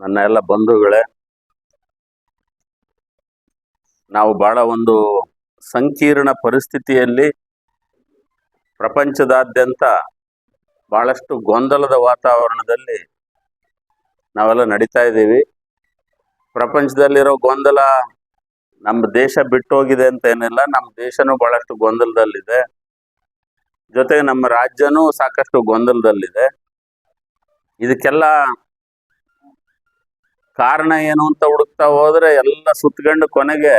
ನನ್ನ ಎಲ್ಲ ಬಂಧುಗಳೇ, ನಾವು ಬಹಳ ಒಂದು ಸಂಕೀರ್ಣ ಪರಿಸ್ಥಿತಿಯಲ್ಲಿ ಪ್ರಪಂಚದಾದ್ಯಂತ ಬಹಳಷ್ಟು ಗೊಂದಲದ ವಾತಾವರಣದಲ್ಲಿ ನಾವೆಲ್ಲ ನಡೀತಾ ಇದ್ದೀವಿ. ಪ್ರಪಂಚದಲ್ಲಿರೋ ಗೊಂದಲ ನಮ್ಮ ದೇಶ ಬಿಟ್ಟು ಹೋಗಿದೆ ಅಂತ ಏನಿಲ್ಲ, ನಮ್ಮ ದೇಶನೂ ಬಹಳಷ್ಟು ಗೊಂದಲದಲ್ಲಿದೆ. ಜೊತೆಗೆ ನಮ್ಮ ರಾಜ್ಯನೂ ಸಾಕಷ್ಟು ಗೊಂದಲದಲ್ಲಿದೆ. ಇದಕ್ಕೆಲ್ಲ ಕಾರಣ ಏನು ಅಂತ ಹುಡುಕ್ತಾ ಹೋದ್ರೆ ಎಲ್ಲ ಸುತ್ಕೊಂಡು ಕೊನೆಗೆ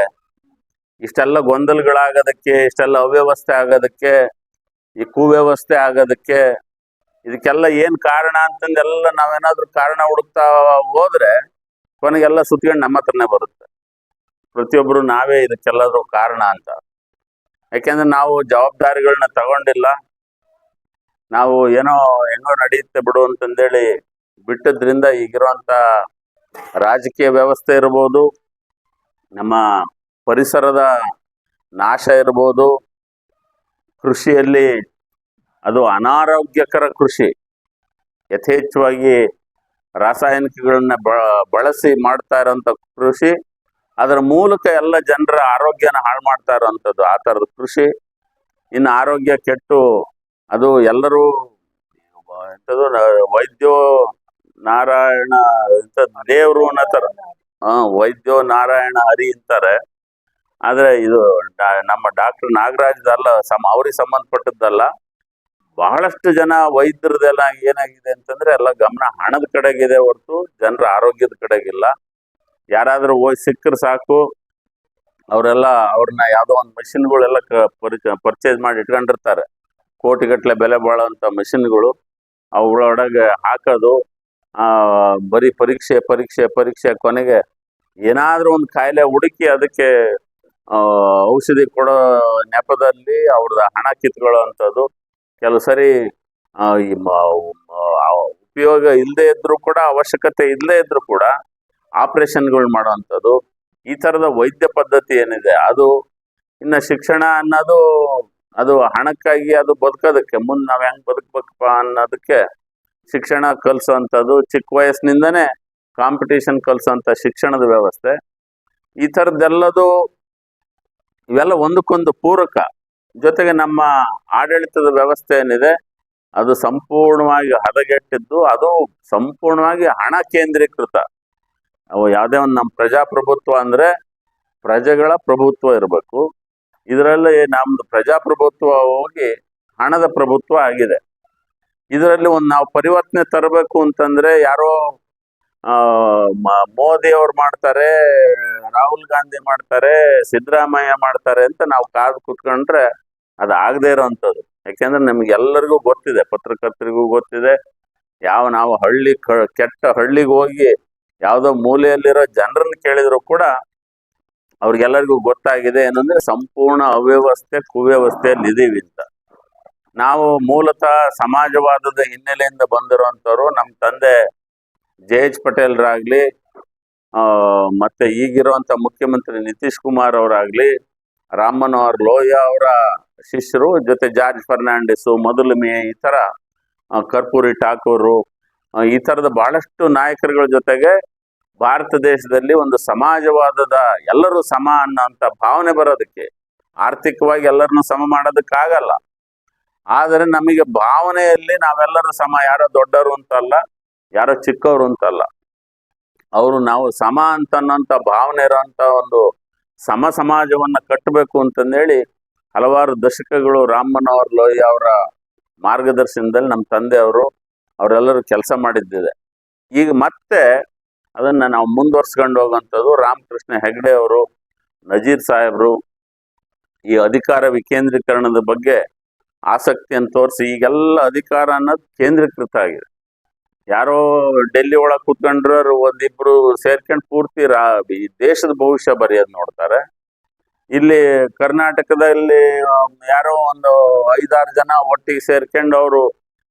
ಇಷ್ಟೆಲ್ಲ ಗೊಂದಲಗಳಾಗೋದಕ್ಕೆ, ಇಷ್ಟೆಲ್ಲ ಅವ್ಯವಸ್ಥೆ ಆಗೋದಕ್ಕೆ, ಈ ಕುವ್ಯವಸ್ಥೆ ಆಗೋದಕ್ಕೆ, ಇದಕ್ಕೆಲ್ಲ ಏನ್ ಕಾರಣ ಅಂತಂದೆಲ್ಲ ನಾವೇನಾದ್ರೂ ಕಾರಣ ಹುಡುಕ್ತಾ ಹೋದ್ರೆ ಕೊನೆಗೆಲ್ಲ ಸುತ್ಕೊಂಡು ನಮ್ಮ ಹತ್ರನೇ ಬರುತ್ತೆ. ಪ್ರತಿಯೊಬ್ರು ನಾವೇ ಇದಕ್ಕೆಲ್ಲರೂ ಕಾರಣ ಅಂತ. ಯಾಕೆಂದ್ರೆ ನಾವು ಜವಾಬ್ದಾರಿಗಳನ್ನ ತಗೊಂಡಿಲ್ಲ. ನಾವು ಏನೋ ಹೆಂಗೋ ನಡೆಯುತ್ತೆ ಬಿಡು ಅಂತಂದೇಳಿ ಬಿಟ್ಟದ್ರಿಂದ ಈಗಿರುವಂತ ರಾಜಕೀಯ ವ್ಯವಸ್ಥೆ ಇರ್ಬೋದು, ನಮ್ಮ ಪರಿಸರದ ನಾಶ ಇರ್ಬೋದು. ಕೃಷಿಯಲ್ಲಿ ಅದು ಅನಾರೋಗ್ಯಕರ ಕೃಷಿ. ಯಥೇಚ್ಛವಾಗಿ ರಾಸಾಯನಿಕಗಳನ್ನ ಬಳಸಿ ಮಾಡ್ತಾ ಇರೋಂಥ ಕೃಷಿ, ಅದರ ಮೂಲಕ ಎಲ್ಲ ಜನರ ಆರೋಗ್ಯನ ಹಾಳು ಮಾಡ್ತಾ ಇರೋವಂಥದ್ದು ಆ ಥರದ ಕೃಷಿ. ಇನ್ನು ಆರೋಗ್ಯ ಕೆಟ್ಟು ಅದು ಎಲ್ಲರೂ ಎಂಥದ್ದು ವೈದ್ಯೋ ನಾರಾಯಣ ಅಂತ ದೇವ್ರು ಅನ್ನತಾರ ಹಾ, ವೈದ್ಯೋ ನಾರಾಯಣ ಹರಿ ಅಂತಾರೆ. ಆದ್ರೆ ಇದು ನಮ್ಮ ಡಾಕ್ಟರ್ ನಾಗರಾಜ್ದಲ್ಲ ಸಮ, ಅವ್ರಿಗೆ ಸಂಬಂಧಪಟ್ಟದ್ದಲ್ಲ. ಬಹಳಷ್ಟು ಜನ ವೈದ್ಯರದೆಲ್ಲ ಏನಾಗಿದೆ ಅಂತಂದ್ರೆ, ಎಲ್ಲ ಗಮನ ಹಣದ ಕಡೆಗಿದೆ ಹೊರತು, ಜನರ ಆರೋಗ್ಯದ ಕಡೆಗಿಲ್ಲ. ಯಾರಾದ್ರೂ ಹೋಗಿ ಸಿಕ್ಕರೆ ಸಾಕು. ಅವರೆಲ್ಲ ಅವ್ರನ್ನ ಯಾವ್ದೋ ಒಂದು ಮಷಿನ್ಗಳೆಲ್ಲ ಪರ್ಚೇಸ್ ಮಾಡಿ ಇಟ್ಕೊಂಡಿರ್ತಾರೆ. ಕೋಟಿಗಟ್ಟಲೆ ಬೆಲೆ ಬಾಳುವಂತ ಮಷಿನ್ಗಳು. ಅವುಗಳೊಳಗೆ ಹಾಕೋದು ಬರೀ ಪರೀಕ್ಷೆ ಪರೀಕ್ಷೆ ಪರೀಕ್ಷೆ ಕೊನೆಗೆ ಏನಾದರೂ ಒಂದು ಕಾಯಿಲೆ ಹುಡುಕಿ ಅದಕ್ಕೆ ಔಷಧಿ ಕೊಡೋ ನೆಪದಲ್ಲಿ ಅವ್ರದ್ದು ಹಣ ಕಿತ್ಕೊಳ್ಳೋವಂಥದ್ದು. ಕೆಲವು ಸರಿ ಉಪಯೋಗ ಇಲ್ಲದೆ ಇದ್ರೂ ಕೂಡ, ಅವಶ್ಯಕತೆ ಇಲ್ಲದೆ ಇದ್ರೂ ಕೂಡ ಆಪರೇಷನ್ಗಳು ಮಾಡೋವಂಥದ್ದು. ಈ ಥರದ ವೈದ್ಯ ಪದ್ಧತಿ ಏನಿದೆ, ಅದು ಇನ್ನು ಶಿಕ್ಷಣ ಅನ್ನೋದು, ಅದು ಹಣಕ್ಕಾಗಿ ಅದು ಬದುಕೋದಕ್ಕೆ, ಮುಂದೆ ನಾವು ಹೆಂಗೆ ಬದುಕಬೇಕಪ್ಪ ಅನ್ನೋದಕ್ಕೆ ಶಿಕ್ಷಣ ಕಲಿಸೋವಂಥದ್ದು ಚಿಕ್ಕ ವಯಸ್ಸಿನಿಂದನೇ ಕಾಂಪಿಟೇಷನ್ ಕಲಿಸೋಂಥ ಶಿಕ್ಷಣದ ವ್ಯವಸ್ಥೆ. ಈ ಥರದ್ದೆಲ್ಲದು ಇವೆಲ್ಲ ಒಂದಕ್ಕೊಂದು ಪೂರಕ. ಜೊತೆಗೆ ನಮ್ಮ ಆಡಳಿತದ ವ್ಯವಸ್ಥೆ ಏನಿದೆ, ಅದು ಸಂಪೂರ್ಣವಾಗಿ ಹದಗೆಟ್ಟಿದ್ದು, ಅದು ಸಂಪೂರ್ಣವಾಗಿ ಹಣ ಕೇಂದ್ರೀಕೃತ. ಅವು ಯಾವುದೇ ಒಂದು ನಮ್ಮ ಪ್ರಜಾಪ್ರಭುತ್ವ ಅಂದ್ರೆ ಪ್ರಜೆಗಳ ಪ್ರಭುತ್ವ ಇರಬೇಕು. ಇದರಲ್ಲಿ ನಮ್ಮದು ಪ್ರಜಾಪ್ರಭುತ್ವ ಹೋಗಿ ಹಣದ ಪ್ರಭುತ್ವ ಆಗಿದೆ. ಇದರಲ್ಲಿ ಒಂದು ನಾವು ಪರಿವರ್ತನೆ ತರಬೇಕು ಅಂತಂದ್ರೆ ಯಾರೋ ಆ, ಮೋದಿ ಅವ್ರು ಮಾಡ್ತಾರೆ ರಾಹುಲ್ ಗಾಂಧಿ ಮಾಡ್ತಾರೆ ಸಿದ್ದರಾಮಯ್ಯ ಮಾಡ್ತಾರೆ ಅಂತ ನಾವು ಕಾದು ಕುತ್ಕೊಂಡ್ರೆ ಅದು ಆಗದೆ ಇರೋವಂಥದ್ದು ಯಾಕೆಂದ್ರೆ ನಮ್ಗೆ ಎಲ್ಲರಿಗೂ ಗೊತ್ತಿದೆ ಪತ್ರಕರ್ತರಿಗೂ ಗೊತ್ತಿದೆ. ಯಾವ ನಾವು ಹಳ್ಳಿ ಕೆಟ್ಟ ಹಳ್ಳಿಗೆ ಹೋಗಿ ಯಾವುದೋ ಮೂಲೆಯಲ್ಲಿರೋ ಜನರನ್ನ ಕೇಳಿದ್ರು ಕೂಡ ಅವ್ರಿಗೆಲ್ಲರಿಗೂ ಗೊತ್ತಾಗಿದೆ ಏನಂದ್ರೆ ಸಂಪೂರ್ಣ ಅವ್ಯವಸ್ಥೆ ಕುವ್ಯವಸ್ಥೆಯಲ್ಲಿ ಇದೀವಿ ಅಂತ. ನಾವು ಮೂಲತಃ ಸಮಾಜವಾದದ ಹಿನ್ನೆಲೆಯಿಂದ ಬಂದಿರುವಂತವ್ರು ನಮ್ಮ ತಂದೆ ಜೆ ಎಚ್ ಪಟೇಲ್ರಾಗಲಿ ಮತ್ತೆ ಈಗಿರುವಂತ ಮುಖ್ಯಮಂತ್ರಿ ನಿತೀಶ್ ಕುಮಾರ್ ಅವರಾಗ್ಲಿ ರಾಮ್ ಮನೋಹರ್ ಲೋಹಿಯಾ ಅವರ ಶಿಷ್ಯರು, ಜೊತೆ ಜಾರ್ಜ್ ಫರ್ನಾಂಡಿಸ್ ಮೊದಲು ಮೇ, ಈ ತರ ಕರ್ಪೂರಿ ಠಾಕೂರು ಈ ತರದ ಬಹಳಷ್ಟು ನಾಯಕರುಗಳ ಜೊತೆಗೆ ಭಾರತ ದೇಶದಲ್ಲಿ ಒಂದು ಸಮಾಜವಾದದ ಎಲ್ಲರೂ ಸಮ ಅನ್ನೋ ಭಾವನೆ ಬರೋದಕ್ಕೆ ಆರ್ಥಿಕವಾಗಿ ಎಲ್ಲರನ್ನು ಸಮ ಮಾಡೋದಕ್ಕಾಗಲ್ಲ. ಆದರೆ ನಮಗೆ ಭಾವನೆಯಲ್ಲಿ ನಾವೆಲ್ಲರೂ ಸಮ, ಯಾರೋ ದೊಡ್ಡವರು ಅಂತಲ್ಲ, ಯಾರೋ ಚಿಕ್ಕವರು ಅಂತಲ್ಲ. ಅವರು ನಾವು ಸಮ ಅಂತ ಅನ್ನೋಂಥ ಭಾವನೆ ಇರೋಂಥ ಒಂದು ಸಮ ಸಮಾಜವನ್ನ ಕಟ್ಟಬೇಕು ಅಂತಂದೇಳಿ ಹಲವಾರು ದಶಕಗಳು ರಾಮ್ ಮನೋಹರ್ ಲೋಹಿಯಾ ಅವರ ಮಾರ್ಗದರ್ಶನದಲ್ಲಿ ನಮ್ಮ ತಂದೆಯವರು ಅವರೆಲ್ಲರೂ ಕೆಲಸ ಮಾಡಿದ್ದಿದೆ. ಈಗ ಮತ್ತೆ ಅದನ್ನ ನಾವು ಮುಂದುವರ್ಸ್ಕೊಂಡು ಹೋಗುವಂಥದ್ದು ರಾಮಕೃಷ್ಣ ಹೆಗಡೆ ಅವರು, ನಜೀರ್ ಸಾಹೇಬರು ಈ ಅಧಿಕಾರ ವಿಕೇಂದ್ರೀಕರಣದ ಬಗ್ಗೆ ಆಸಕ್ತಿಯನ್ನು ತೋರಿಸಿ ಈಗೆಲ್ಲ ಅಧಿಕಾರ ಅನ್ನೋದು ಕೇಂದ್ರೀಕೃತ ಆಗಿದೆ. ಯಾರೋ ಡೆಲ್ಲಿ ಒಳಗೆ ಕೂತ್ಕೊಂಡ್ರು ಒಂದಿಬ್ರು ಸೇರ್ಕೊಂಡು ಪೂರ್ತಿ ರಾ ಈ ದೇಶದ ಭವಿಷ್ಯ ಬರೆಯೋದು ನೋಡ್ತಾರೆ. ಇಲ್ಲಿ ಕರ್ನಾಟಕದಲ್ಲಿ ಯಾರೋ ಒಂದು ಐದಾರು ಜನ ಒಟ್ಟಿಗೆ ಸೇರ್ಕೊಂಡು ಅವರು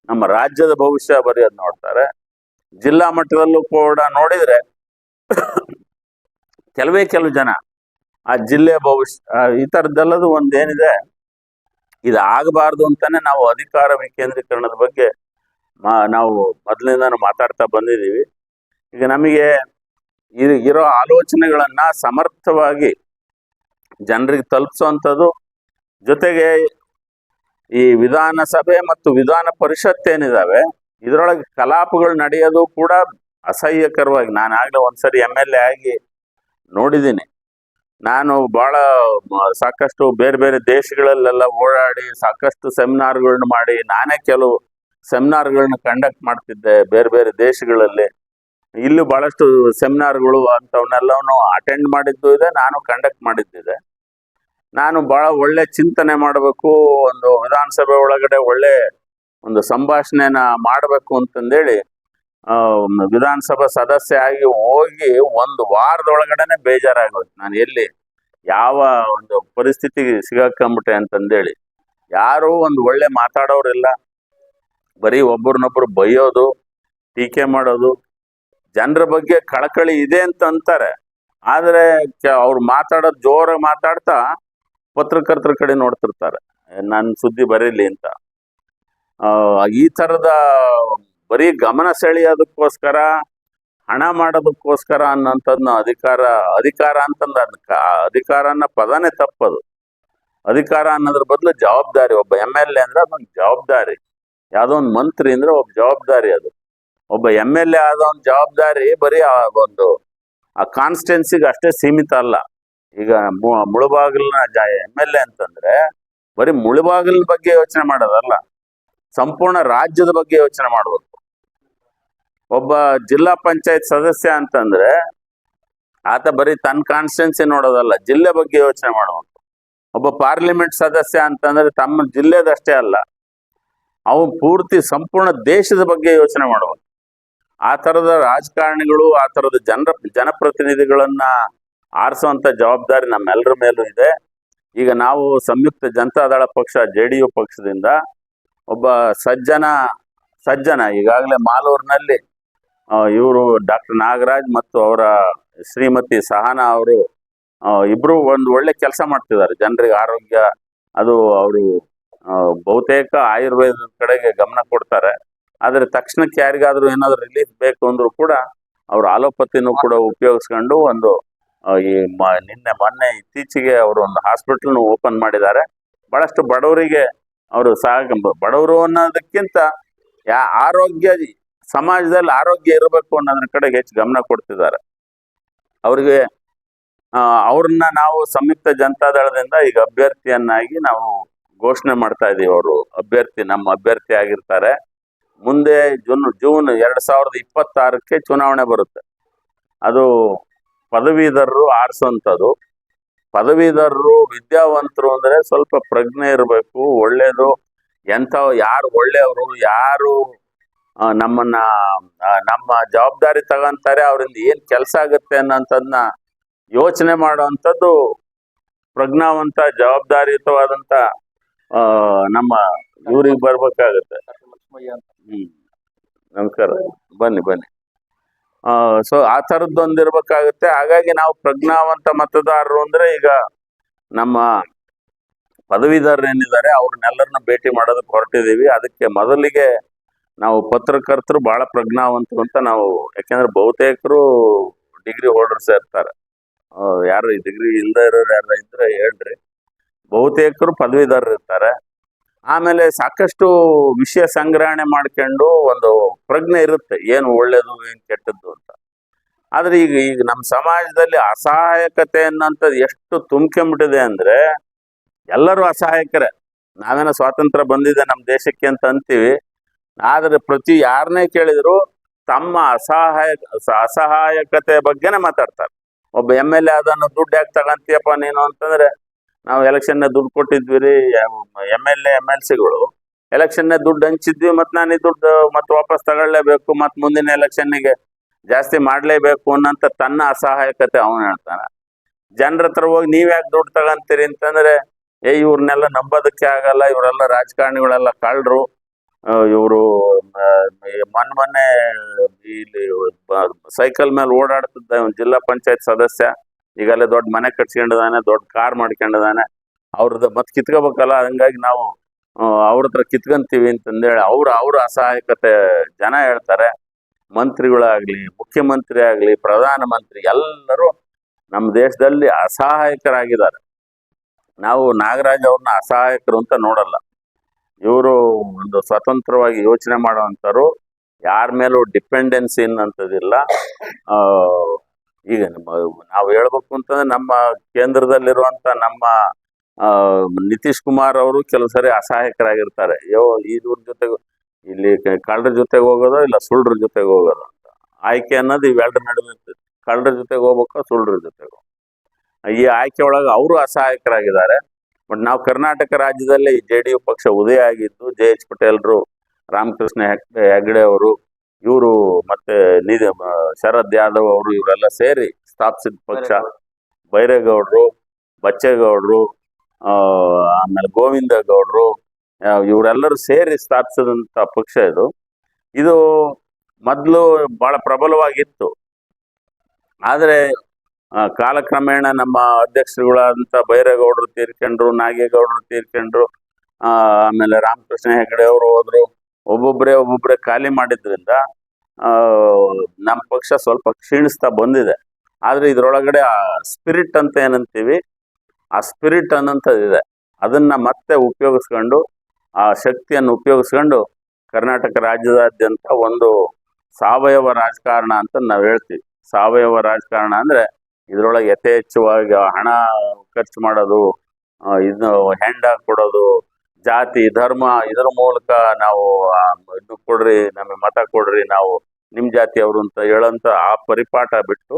ನಮ್ಮ ರಾಜ್ಯದ ಭವಿಷ್ಯ ಬರೆಯೋದು ನೋಡ್ತಾರೆ. ಜಿಲ್ಲಾ ಮಟ್ಟದಲ್ಲೂ ಕೂಡ ನೋಡಿದ್ರೆ ಕೆಲವೇ ಕೆಲವು ಜನ ಆ ಜಿಲ್ಲೆಯ ಭವಿಷ್ಯ ಈ ಥರದ್ದೆಲ್ಲದು ಒಂದೇನಿದೆ ಇದು ಆಗಬಾರ್ದು ಅಂತಾನೆ ನಾವು ಅಧಿಕಾರ ವಿಕೇಂದ್ರೀಕರಣದ ಬಗ್ಗೆ ನಾವು ಮೊದಲಿಂದಾನು ಮಾತಾಡ್ತಾ ಬಂದಿದ್ದೀವಿ. ಈಗ ನಮಗೆ ಇರೋ ಆಲೋಚನೆಗಳನ್ನ ಸಮರ್ಥವಾಗಿ ಜನರಿಗೆ ತಲುಪಿಸುವಂಥದ್ದು ಜೊತೆಗೆ ಈ ವಿಧಾನಸಭೆ ಮತ್ತು ವಿಧಾನ ಪರಿಷತ್ ಏನಿದಾವೆ, ಇದರೊಳಗೆ ಕಲಾಪಗಳು ನಡೆಯೋದು ಕೂಡ ಅಸಹ್ಯಕರವಾಗಿ ನಾನು ಆಗಲೇ ಒಂದ್ಸರಿ ಎಂ ಎಲ್ ಎ ಆಗಿ ನೋಡಿದ್ದೀನಿ. ನಾನು ಬಹಳ ಸಾಕಷ್ಟು ಬೇರೆ ಬೇರೆ ದೇಶಗಳಲ್ಲೆಲ್ಲ ಓಡಾಡಿ ಸಾಕಷ್ಟು ಸೆಮಿನಾರ್ಗಳನ್ನ ಮಾಡಿ ನಾನೇ ಕೆಲವು ಸೆಮಿನಾರ್ಗಳನ್ನ ಕಂಡಕ್ಟ್ ಮಾಡ್ತಿದ್ದೆ ಬೇರೆ ಬೇರೆ ದೇಶಗಳಲ್ಲಿ. ಇಲ್ಲೂ ಬಹಳಷ್ಟು ಸೆಮಿನಾರ್ಗಳು ಅಂಥವನ್ನೆಲ್ಲವನ್ನು ಅಟೆಂಡ್ ಮಾಡಿದ್ದು ಇದೆ, ನಾನು ಕಂಡಕ್ಟ್ ಮಾಡಿದ್ದಿದೆ ನಾನು ಬಹಳ ಒಳ್ಳೆ ಚಿಂತನೆ ಮಾಡಬೇಕು, ಒಂದು ವಿಧಾನಸಭೆ ಒಳಗಡೆ ಒಳ್ಳೆ ಒಂದು ಸಂಭಾಷಣೆನ ಮಾಡಬೇಕು ಅಂತಂದೇಳಿ ವಿಧಾನಸಭಾ ಸದಸ್ಯ ಆಗಿ ಹೋಗಿ ಒಂದು ವಾರದೊಳಗಡೆನೆ ಬೇಜಾರಾಗೋಯ್ತು. ನಾನು ಎಲ್ಲಿ ಯಾವ ಒಂದು ಪರಿಸ್ಥಿತಿಗೆ ಸಿಗಾಕೊಂಬಿಟ್ಟೆ ಅಂತಂದೇಳಿ. ಯಾರೂ ಒಂದು ಒಳ್ಳೆ ಮಾತಾಡೋರಿಲ್ಲ. ಬರೀ ಒಬ್ಬರನ್ನೊಬ್ರು ಬೈಯೋದು, ಟೀಕೆ ಮಾಡೋದು, ಜನರ ಬಗ್ಗೆ ಕಳಕಳಿ ಇದೆ ಅಂತ ಅಂತಾರೆ. ಆದರೆ ಅವ್ರು ಮಾತಾಡೋದು ಜೋರಾಗಿ ಮಾತಾಡ್ತಾ ಪತ್ರಕರ್ತರ ಕಡೆ ನೋಡ್ತಿರ್ತಾರೆ. ನನ್ನ ಸುದ್ದಿ ಬರೀಲಿ ಅಂತ. ಈ ಥರದ ಬರೀ ಗಮನ ಸೆಳೆಯೋದಕ್ಕೋಸ್ಕರ, ಹಣ ಮಾಡೋದಕ್ಕೋಸ್ಕರ ಅನ್ನೋಂಥದ್ನ ಅಧಿಕಾರ ಅಧಿಕಾರ ಅಂತಂದ ಅಧಿಕಾರ ಅನ್ನೋ ಪದನೇ ತಪ್ಪದು. ಅಧಿಕಾರ ಅನ್ನೋದ್ರ ಬದಲು ಜವಾಬ್ದಾರಿ, ಒಬ್ಬ ಎಂ ಎಲ್ ಎ ಅಂದ್ರೆ ಅದೊಂದು ಜವಾಬ್ದಾರಿ. ಯಾವುದೋ ಒಂದು ಮಂತ್ರಿ ಅಂದ್ರೆ ಒಬ್ಬ ಜವಾಬ್ದಾರಿ ಅದು. ಒಬ್ಬ ಎಂ ಎಲ್ ಎ ಆದ ಒಂದು ಜವಾಬ್ದಾರಿ ಬರೀ ಆ ಒಂದು, ಆ ಕಾನ್ಸ್ಟೆನ್ಸಿಗೆ ಅಷ್ಟೇ ಸೀಮಿತ ಅಲ್ಲ. ಈಗ ಮುಳುಬಾಗಿಲಿನ ಜ ಎಂ ಎಲ್ ಎ ಅಂತಂದ್ರೆ ಬರೀ ಮುಳುಬಾಗಿಲಿನ ಬಗ್ಗೆ ಯೋಚನೆ ಮಾಡೋದಲ್ಲ. ಸಂಪೂರ್ಣ ರಾಜ್ಯದ ಬಗ್ಗೆ ಯೋಚನೆ ಮಾಡ್ಬೇಕು ಒಬ್ಬ ಜಿಲ್ಲಾ ಪಂಚಾಯತ್ ಸದಸ್ಯ ಅಂತಂದ್ರೆ ಆತ ಬರೀ ತನ್ನ ಕಾನ್ಸ್ಟಿಟ್ಯೂನ್ಸಿ ನೋಡೋದಲ್ಲ, ಜಿಲ್ಲೆ ಬಗ್ಗೆ ಯೋಚನೆ ಮಾಡುವಂತ ಒಬ್ಬ ಪಾರ್ಲಿಮೆಂಟ್ ಸದಸ್ಯ ಅಂತಂದ್ರೆ ತಮ್ಮ ಜಿಲ್ಲೆದಷ್ಟೇ ಅಲ್ಲ ಅವನು ಪೂರ್ತಿ ಸಂಪೂರ್ಣ ದೇಶದ ಬಗ್ಗೆ ಯೋಚನೆ ಮಾಡುವಂತ ಆ ಥರದ ರಾಜಕಾರಣಿಗಳು, ಆ ಥರದ ಜನರ, ಜನಪ್ರತಿನಿಧಿಗಳನ್ನ ಆರಿಸುವಂತ ಜವಾಬ್ದಾರಿ ನಮ್ಮೆಲ್ಲರ ಮೇಲೂ ಇದೆ. ಈಗ ನಾವು ಸಂಯುಕ್ತ ಜನತಾದಳ ಪಕ್ಷ, ಜೆ ಡಿ ಯು ಪಕ್ಷದಿಂದ ಒಬ್ಬ ಸಜ್ಜನ ಸಜ್ಜನ ಈಗಾಗಲೇ ಮಾಲೂರಿನಲ್ಲಿ ಇವರು ಡಾಕ್ಟರ್ ನಾಗರಾಜ್ ಮತ್ತು ಅವರ ಶ್ರೀಮತಿ ಸಹನಾ ಅವರು ಇಬ್ಬರು ಒಂದು ಒಳ್ಳೆ ಕೆಲಸ ಮಾಡ್ತಿದ್ದಾರೆ. ಜನರಿಗೆ ಆರೋಗ್ಯ, ಅದು ಅವರು ಬಹುತೇಕ ಆಯುರ್ವೇದದ ಕಡೆಗೆ ಗಮನ ಕೊಡ್ತಾರೆ. ಆದರೆ ತಕ್ಷಣಕ್ಕೆ ಯಾರಿಗಾದರೂ ಏನಾದರೂ ರಿಲೀಫ್ ಬೇಕು ಅಂದರೂ ಕೂಡ ಅವರು ಆಲೋಪತಿನೂ ಕೂಡ ಉಪಯೋಗಿಸ್ಕೊಂಡು ಒಂದು ಈ ಮ- ನಿನ್ನೆ ಮೊನ್ನೆ ಇತ್ತೀಚೆಗೆ ಅವರು ಒಂದು ಹಾಸ್ಪಿಟಲ್ನು ಓಪನ್ ಮಾಡಿದ್ದಾರೆ. ಬಹಳಷ್ಟು ಬಡವರಿಗೆ ಅವರು ಸಹ ಬಡವರು ಅನ್ನೋದಕ್ಕಿಂತ ಯಾ, ಆರೋಗ್ಯ ಸಮಾಜದಲ್ಲಿ ಆರೋಗ್ಯ ಇರಬೇಕು ಅನ್ನೋದ್ರ ಕಡೆ ಹೆಚ್ಚು ಗಮನ ಕೊಡ್ತಿದ್ದಾರೆ. ಅವ್ರಿಗೆ ಅವ್ರನ್ನ ನಾವು ಸಂಯುಕ್ತ ಜನತಾದಳದಿಂದ ಈಗ ಅಭ್ಯರ್ಥಿಯನ್ನಾಗಿ ನಾವು ಘೋಷಣೆ ಮಾಡ್ತಾ ಇದೀವಿ ಅವರು. ಅಭ್ಯರ್ಥಿ, ನಮ್ಮ ಅಭ್ಯರ್ಥಿ ಆಗಿರ್ತಾರೆ. ಮುಂದೆ ಜೂನ್ ಜೂನ್ ಎರಡ್ ಸಾವಿರದ ಇಪ್ಪತ್ತಾರಕ್ಕೆ ಚುನಾವಣೆ ಬರುತ್ತೆ. ಅದು ಪದವೀಧರರು ಆರಿಸುವಂಥದ್ದು. ಪದವೀಧರರು ವಿದ್ಯಾವಂತರು ಅಂದ್ರೆ ಸ್ವಲ್ಪ ಪ್ರಜ್ಞೆ ಇರಬೇಕು, ಒಳ್ಳೇದು. ಎಂಥ, ಯಾರು ಒಳ್ಳೆಯವರು, ಯಾರು ನಮ್ಮನ್ನ ನಮ್ಮ ಜವಾಬ್ದಾರಿ ತಗೊಂತಾರೆ, ಅವರಿಂದ ಏನ್ ಕೆಲಸ ಆಗುತ್ತೆ ಅನ್ನೋಂಥದ್ನ ಯೋಚನೆ ಮಾಡುವಂಥದ್ದು ಪ್ರಜ್ಞಾವಂತ ಜವಾಬ್ದಾರಿಯುತವಾದಂತ ನಮ್ಮ ಇವ್ರಿಗೆ ಬರ್ಬೇಕಾಗತ್ತೆ. ನಮಸ್ಕಾರ. ಬನ್ನಿ ಬನ್ನಿ. ಸೊ ಆ ಥರದ್ದೊಂದು ಇರ್ಬೇಕಾಗುತ್ತೆ. ಹಾಗಾಗಿ ನಾವು ಪ್ರಜ್ಞಾವಂತ ಮತದಾರರು ಅಂದ್ರೆ ಈಗ ನಮ್ಮ ಪದವೀಧರರು ಏನಿದ್ದಾರೆ, ಅವ್ರನ್ನೆಲ್ಲರನ್ನ ಭೇಟಿ ಮಾಡೋದಕ್ಕೆ ಹೊರಟಿದೀವಿ ಅದಕ್ಕೆ ಮೊದಲಿಗೆ ನಾವು ಪತ್ರಕರ್ತರು ಬಹಳ ಪ್ರಜ್ಞಾವಂತರು ಅಂತ ನಾವು, ಯಾಕೆಂದ್ರೆ ಬಹುತೇಕರು ಡಿಗ್ರಿ ಹೋಲ್ಡರ್ಸ್ ಇರ್ತಾರೆ. ಯಾರು ಡಿಗ್ರಿ ಇಲ್ಲದೆ ಇರೋರು ಯಾರ ಇದ್ರೆ ಹೇಳ್ರಿ. ಬಹುತೇಕರು ಪದವೀಧರರು ಇರ್ತಾರೆ. ಆಮೇಲೆ ಸಾಕಷ್ಟು ವಿಷಯ ಸಂಗ್ರಹಣೆ ಮಾಡ್ಕೊಂಡು ಒಂದು ಪ್ರಜ್ಞೆ ಇರುತ್ತೆ, ಏನು ಒಳ್ಳೇದು, ಏನು ಕೆಟ್ಟದ್ದು ಅಂತ. ಆದ್ರೆ ಈಗ ಈಗ ನಮ್ಮ ಸಮಾಜದಲ್ಲಿ ಅಸಹಾಯಕತೆ ಅನ್ನೋಂಥದ್ದು ಎಷ್ಟು ತುಂಬ್ಕೊಂಬಿಟ್ಟಿದೆ ಅಂದ್ರೆ, ಎಲ್ಲರೂ ಅಸಹಾಯಕರೇ. ನಾವೇನೋ ಸ್ವಾತಂತ್ರ್ಯ ಬಂದಿದೆ ನಮ್ಮ ದೇಶಕ್ಕೆ ಅಂತ ಅಂತೀವಿ ಆದ್ರೆ ಪ್ರತಿ ಯಾರನ್ನೇ ಕೇಳಿದ್ರು ತಮ್ಮ ಅಸಹಾಯ ಅಸಹಾಯಕತೆ ಬಗ್ಗೆನೇ ಮಾತಾಡ್ತಾರೆ. ಒಬ್ಬ ಎಂ ಎಲ್ ಎ ಅದನ್ನು ದುಡ್ಡು ಯಾಕೆ ತಗಂತೀಯಪ್ಪ ನೀನು ಅಂತಂದ್ರೆ, ನಾವು ಎಲೆಕ್ಷನ್ ದುಡ್ಡು ಕೊಟ್ಟಿದ್ವಿ ರೀ M L A, M L ಸಿಗಳು. Election ದುಡ್ಡು ಹಂಚಿದ್ವಿ ಮತ್ತು ನಾನು ಈ ದುಡ್ಡು ಮತ್ತೆ ವಾಪಸ್ ತಗೊಳ್ಳೇಬೇಕು ಮತ್ತು ಮುಂದಿನ ಎಲೆಕ್ಷನ್ನಿಗೆ ಜಾಸ್ತಿ ಮಾಡಲೇಬೇಕು ಅನ್ನಂತ ತನ್ನ ಅಸಹಾಯಕತೆ ಅವನು ಹೇಳ್ತಾನೆ. ಜನರ ಹತ್ರ ಹೋಗಿ ನೀವ್ ಯಾಕೆ ದುಡ್ಡು ತಗೊಂತೀರಿ ಅಂತಂದ್ರೆ, ಏ ಇವ್ರನ್ನೆಲ್ಲ ನಂಬೋದಕ್ಕೆ ಆಗಲ್ಲ, ಇವರೆಲ್ಲ ರಾಜಕಾರಣಿಗಳೆಲ್ಲ ಕಳ್ರು ಇವರು ಮೊನ್ನೆ ಮೊನ್ನೆ ಇಲ್ಲಿ ಸೈಕಲ್ ಮೇಲೆ ಓಡಾಡ್ತಿದ್ದ ಜಿಲ್ಲಾ ಪಂಚಾಯತ್ ಸದಸ್ಯ ಈಗಲೇ ದೊಡ್ಡ ಮನೆ ಕಟ್ಸ್ಕೊಂಡಿದಾನೆ ದೊಡ್ಡ ಕಾರ್ ಮಾಡ್ಕೊಂಡಿದಾನೆ ಅವ್ರದ್ದು ಮತ್ತೆ ಕಿತ್ಕೋಬೇಕಲ್ಲ, ಹಂಗಾಗಿ ನಾವು ಅವ್ರ ಹತ್ರ ಕಿತ್ಕೊಂತೀವಿ ಅಂತಂದೇಳಿ ಅವ್ರ ಅವ್ರ ಅಸಹಾಯಕತೆ ಜನ ಹೇಳ್ತಾರೆ. ಮಂತ್ರಿಗಳಾಗ್ಲಿ, ಮುಖ್ಯಮಂತ್ರಿ ಆಗಲಿ ಪ್ರಧಾನಮಂತ್ರಿ ಎಲ್ಲರೂ ನಮ್ಮ ದೇಶದಲ್ಲಿ ಅಸಹಾಯಕರಾಗಿದ್ದಾರೆ. ನಾವು ನಾಗರಾಜ್ ಅವ್ರನ್ನ ಅಸಹಾಯಕರು ಅಂತ ನೋಡಲ್ಲ. ಇವರು ಒಂದು ಸ್ವತಂತ್ರವಾಗಿ ಯೋಚನೆ ಮಾಡುವಂಥವ್ರು ಯಾರ ಮೇಲೂ ಡಿಪೆಂಡೆನ್ಸಿ ಅನ್ನೋಂಥದ್ದಿಲ್ಲ ಈಗ ನಮ್ಮ, ನಾವು ಹೇಳ್ಬೇಕು ಅಂತಂದ್ರೆ ನಮ್ಮ ಕೇಂದ್ರದಲ್ಲಿರುವಂಥ ನಮ್ಮ ನಿತೀಶ್ ಕುಮಾರ್ ಅವರು ಕೆಲವು ಸರಿ ಅಸಹಾಯಕರಾಗಿರ್ತಾರೆ. ಯೋ ಇದ್ರ ಜೊತೆಗೆ, ಇಲ್ಲಿ ಕಳ್ಳರ ಜೊತೆಗೆ ಹೋಗೋದು ಇಲ್ಲ ಸುಳ್ಳರ ಜೊತೆಗೆ ಹೋಗೋದು ಅಂತ. ಆಯ್ಕೆ ಅನ್ನೋದು ಇವೆರಡರ ನಡುವೆ ಕಳ್ಳರ ಜೊತೆಗೆ ಹೋಗ್ಬೇಕು ಸುಳ್ಳರ ಜೊತೆಗೆ. ಈ ಆಯ್ಕೆ ಒಳಗೆ ಅವರು ಅಸಹಾಯಕರಾಗಿದ್ದಾರೆ. ಬಟ್ ನಾವು ಕರ್ನಾಟಕ ರಾಜ್ಯದಲ್ಲಿ ಜೆ ಡಿ ಯು ಪಕ್ಷ ಉದಯ ಆಗಿದ್ದು, ಜೆ ಎಚ್ ಪಟೇಲ್ರು, ರಾಮಕೃಷ್ಣ ಹೆಗ್- ಹೆಗ್ಡೆ ಅವರು, ಇವರು ಮತ್ತೆ ನಿಧಿ ಶರದ್ ಯಾದವ್ ಅವರು ಇವರೆಲ್ಲ ಸೇರಿ ಸ್ಥಾಪಿಸಿದ ಪಕ್ಷ. ಬೈರೇಗೌಡರು, ಬಚ್ಚೇಗೌಡರು ಆಮೇಲೆ ಗೋವಿಂದ ಗೌಡರು ಇವರೆಲ್ಲರೂ ಸೇರಿ ಸ್ಥಾಪಿಸಿದಂಥ ಪಕ್ಷ ಇದು. ಇದು ಮೊದಲು ಬಹಳ ಪ್ರಬಲವಾಗಿತ್ತು. ಆದರೆ ಕಾಲಕ್ರಮೇಣ ನಮ್ಮ ಅಧ್ಯಕ್ಷರುಗಳಾದಂತ ಬೈರೇಗೌಡರು ತೀರ್ಕೊಂಡ್ರು, ನಾಗೇಗೌಡರು ತೀರ್ಕೊಂಡ್ರು ಆಮೇಲೆ ರಾಮಕೃಷ್ಣ ಹೆಗಡೆ ಅವರು ಹೋದ್ರು. ಒಬ್ಬೊಬ್ಬರೇ ಒಬ್ಬೊಬ್ಬರೇ ಖಾಲಿ ಮಾಡಿದ್ರಿಂದ ನಮ್ಮ ಪಕ್ಷ ಸ್ವಲ್ಪ ಕ್ಷೀಣಿಸ್ತಾ ಬಂದಿದೆ. ಆದ್ರೆ ಇದ್ರೊಳಗಡೆ ಆ ಸ್ಪಿರಿಟ್ ಅಂತ ಏನಂತೀವಿ, ಆ ಸ್ಪಿರಿಟ್ ಅನ್ನೋಂಥದ್ದಿದೆ ಅದನ್ನ ಮತ್ತೆ ಉಪಯೋಗಿಸ್ಕೊಂಡು, ಆ ಶಕ್ತಿಯನ್ನು ಉಪಯೋಗಿಸ್ಕೊಂಡು ಕರ್ನಾಟಕ ರಾಜ್ಯದಾದ್ಯಂತ ಒಂದು ಸಾವಯವ ರಾಜಕಾರಣ ಅಂತ ನಾವು ಹೇಳ್ತೀವಿ. ಸಾವಯವ ರಾಜಕಾರಣ ಅಂದ್ರೆ ಇದ್ರೊಳಗೆ ಯಥೇಚ್ಛವಾಗಿ ಹಣ ಖರ್ಚು ಮಾಡೋದು ಇದು ಹೆಂಡ ಕೊಡೋದು ಜಾತಿ, ಧರ್ಮ, ಇದರ ಮೂಲಕ ನಾವು ಇದು ಕೊಡ್ರಿ, ನಮಗೆ ಮತ ಕೊಡ್ರಿ, ನಾವು ನಿಮ್ಮ ಜಾತಿಯವರು ಅಂತ ಹೇಳೋಂಥ ಆ ಪರಿಪಾಠ ಬಿಟ್ಟು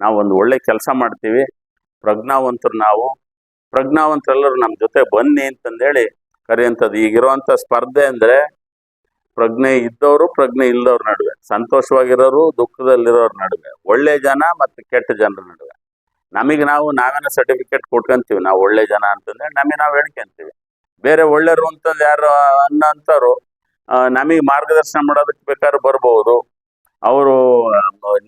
ನಾವು ಒಂದು ಒಳ್ಳೆ ಕೆಲಸ ಮಾಡ್ತೀವಿ. ಪ್ರಜ್ಞಾವಂತರು ನಾವು. ಪ್ರಜ್ಞಾವಂತರೆಲ್ಲರೂ ನಮ್ಮ ಜೊತೆ ಬನ್ನಿ ಅಂತಂದೇಳಿ ಕರೆಯುವಂಥದ್ದು ಈಗಿರುವಂಥ ಸ್ಪರ್ಧೆ ಅಂದ್ರೆ ಪ್ರಜ್ಞೆ ಇದ್ದವರು ಪ್ರಜ್ಞೆ ಇಲ್ಲದವ್ರ ನಡುವೆ, ಸಂತೋಷವಾಗಿರೋರು ದುಃಖದಲ್ಲಿರೋರ ನಡುವೆ, ಒಳ್ಳೆ ಜನ ಮತ್ತು ಕೆಟ್ಟ ಜನರ ನಡುವೆ. ನಮಗೆ ನಾವು ನಾವೇನೋ ಸರ್ಟಿಫಿಕೇಟ್ ಕೊಟ್ಕೊಂತೀವಿ, ನಾವು ಒಳ್ಳೆ ಜನ ಅಂತಂದ್ರೆ ನಮಗೆ ನಾವು ಹೇಳ್ಕೊಂತೀವಿ ಬೇರೆ ಒಳ್ಳೆಯರು ಅಂತಂದು ಯಾರು, ಅನ್ನೋಂಥವ್ರು ನಮಗೆ ಮಾರ್ಗದರ್ಶನ ಮಾಡೋದಕ್ಕೆ ಬೇಕಾದ್ರೆ ಬರ್ಬೋದು. ಅವರು,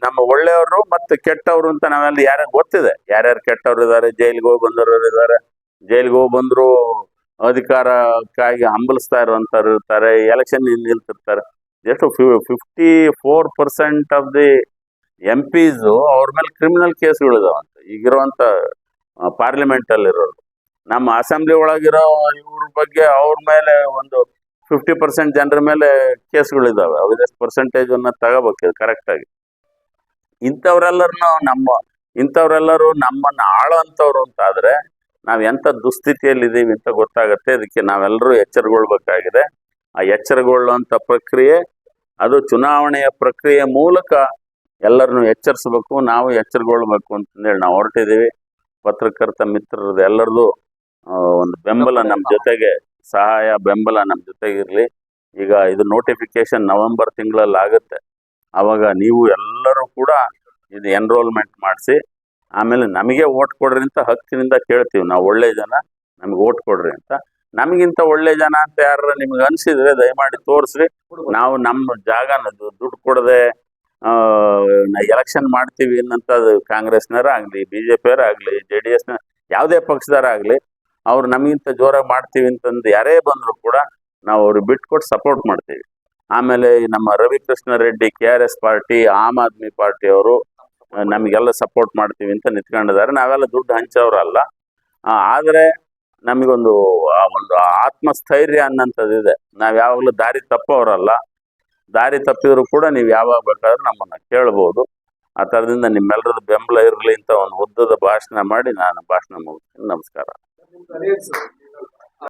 ನಮ್ಮ ಒಳ್ಳೆಯವರು ಮತ್ತು ಕೆಟ್ಟವರು ಅಂತ ನಾವೆಲ್ಲ ಯಾರ್ಯಾರು ಗೊತ್ತಿದೆ. ಯಾರ್ಯಾರು ಕೆಟ್ಟವ್ರು ಇದ್ದಾರೆ, ಜೈಲಿಗೆ ಹೋಗಿ ಬಂದವರು ಇದ್ದಾರೆ, ಜೈಲಿಗೆ ಹೋಗಿ ಬಂದ್ರು ಅಧಿಕಾರಕ್ಕಾಗಿ ಹಂಬಲಿಸ್ತಾ ಇರುವಂಥವ್ರು ಇರ್ತಾರೆ ಎಲೆಕ್ಷನ್ ನಿಲ್ತಿರ್ತಾರೆ. ಎಷ್ಟು fifty four percent of the M Ps ಅವ್ರ ಮೇಲೆ ಕ್ರಿಮಿನಲ್ ಕೇಸ್ಗಳಿದಾವಂತ. ಈಗಿರುವಂಥ ಪಾರ್ಲಿಮೆಂಟ್ ಅಲ್ಲಿರೋರು ನಮ್ಮ ಅಸೆಂಬ್ಲಿ ಒಳಗಿರೋ ಇವ್ರ ಬಗ್ಗೆ ಅವ್ರ ಮೇಲೆ ಒಂದು ಫಿಫ್ಟಿ ಪರ್ಸೆಂಟ್ ಜನರ ಮೇಲೆ ಕೇಸ್ಗಳಿದ್ದಾವೆ ಅವದಷ್ಟು ಪರ್ಸೆಂಟೇಜ್ ಅನ್ನ ತಗೋಬೇಕು ಕರೆಕ್ಟಾಗಿ ಇಂಥವ್ರೆಲ್ಲರನ್ನು ನಮ್ಮ, ಇಂಥವ್ರೆಲ್ಲರೂ ನಮ್ಮನ್ನ ಆಳೋಂಥವ್ರು ಅಂತ ಆದ್ರೆ ನಾವ್ ಎಂಥ ದುಸ್ಥಿತಿಯಲ್ಲಿ ಇದೀವಿ ಅಂತ ಗೊತ್ತಾಗುತ್ತೆ. ಅದಕ್ಕೆ ನಾವೆಲ್ಲರೂ ಎಚ್ಚರಗೊಳ್ಬೇಕಾಗಿದೆ. ಆ ಎಚ್ಚರಗೊಳ್ಳುವಂಥ ಪ್ರಕ್ರಿಯೆ, ಅದು ಚುನಾವಣೆಯ ಪ್ರಕ್ರಿಯೆ ಮೂಲಕ ಎಲ್ಲರನ್ನು ಎಚ್ಚರಿಸಬೇಕು, ನಾವು ಎಚ್ಚರಗೊಳ್ಬೇಕು ಅಂತಂದೇಳಿ ನಾವು ಹೊರಟಿದ್ದೀವಿ. ಪತ್ರಕರ್ತ ಮಿತ್ರರದ್ದು ಎಲ್ಲರದು ಒಂದು ಬೆಂಬಲ ನಮ್ಮ ಜೊತೆಗೆ, ಸಹಾಯ ಬೆಂಬಲ ನಮ್ಮ ಜೊತೆಗೆ ಇರಲಿ ಈಗ ಇದು ನೋಟಿಫಿಕೇಶನ್ ನವೆಂಬರ್ ತಿಂಗಳಲ್ಲಿ ಆಗುತ್ತೆ ಆವಾಗ ನೀವು ಎಲ್ಲರೂ ಕೂಡ ಇದು ಎನ್ರೋಲ್ಮೆಂಟ್ ಮಾಡಿಸಿ ಆಮೇಲೆ ನಮಗೆ ಓಟ್ ಕೊಡ್ರಿ ಅಂತ ಹಕ್ಕಿನಿಂದ ಕೇಳ್ತೀವಿ. ನಾವು ಒಳ್ಳೆ ಜನ, ನಮ್ಗೆ ಓಟ್ ಕೊಡ್ರಿ ಅಂತ. ನಮಗಿಂತ ಒಳ್ಳೆ ಜನ ಅಂತ ಯಾರು ನಿಮ್ಗೆ ಅನ್ಸಿದ್ರೆ ದಯಮಾಡಿ ತೋರಿಸ್ರಿ. ನಾವು ನಮ್ಮ ಜಾಗನ ದುಡ್ಡು ಕೊಡದೆ ಎಲೆಕ್ಷನ್ ಮಾಡ್ತೀವಿ ಅನ್ನಂತ ಕಾಂಗ್ರೆಸ್ನವರ ಆಗಲಿ ಬಿ ಜೆ ಪಿಯರ ಆಗಲಿ, ಜೆ ಡಿ ಎಸ್ನ, ಯಾವುದೇ ಪಕ್ಷದವರಾಗಲಿ ಅವ್ರು ನಮಗಿಂತ ಜೋರಾಗಿ ಮಾಡ್ತೀವಿ ಅಂತಂದು ಯಾರೇ ಬಂದರೂ ಕೂಡ ನಾವು ಅವ್ರಿಗೆ ಬಿಟ್ಕೊಟ್ಟು ಸಪೋರ್ಟ್ ಮಾಡ್ತೀವಿ. ಆಮೇಲೆ ನಮ್ಮ Ravikrishna Reddy, K R S party, Aam Aadmi party ಅವರು ನಮಗೆಲ್ಲ ಸಪೋರ್ಟ್ ಮಾಡ್ತೀವಿ ಅಂತ ನಿಂತ್ಕೊಂಡಿದ್ದಾರೆ. ನಾವೆಲ್ಲ ದುಡ್ಡು ಹಂಚೋರಲ್ಲ. ಆದ್ರೆ ನಮಗೊಂದು ಒಂದು ಆತ್ಮಸ್ಥೈರ್ಯ ಅನ್ನೋಂಥದ್ದು ನಾವು ಯಾವಾಗಲೂ ದಾರಿ ತಪ್ಪೋರಲ್ಲ. ದಾರಿ ತಪ್ಪಿದ್ರು ಕೂಡ ನೀವು ಯಾವಾಗ ಬೇಕಾದ್ರೂ ನಮ್ಮನ್ನ ಕೇಳ್ಬೋದು. ಆ ಥರದಿಂದ ನಿಮ್ಮೆಲ್ಲರದ್ದು ಬೆಂಬಲ ಇರಲಿ ಅಂತ ಒಂದು ಉದ್ದದ ಭಾಷಣ ಮಾಡಿ ನಾನು ಭಾಷಣ ಮುಗಿಸ್ತೀನಿ. ನಮಸ್ಕಾರ.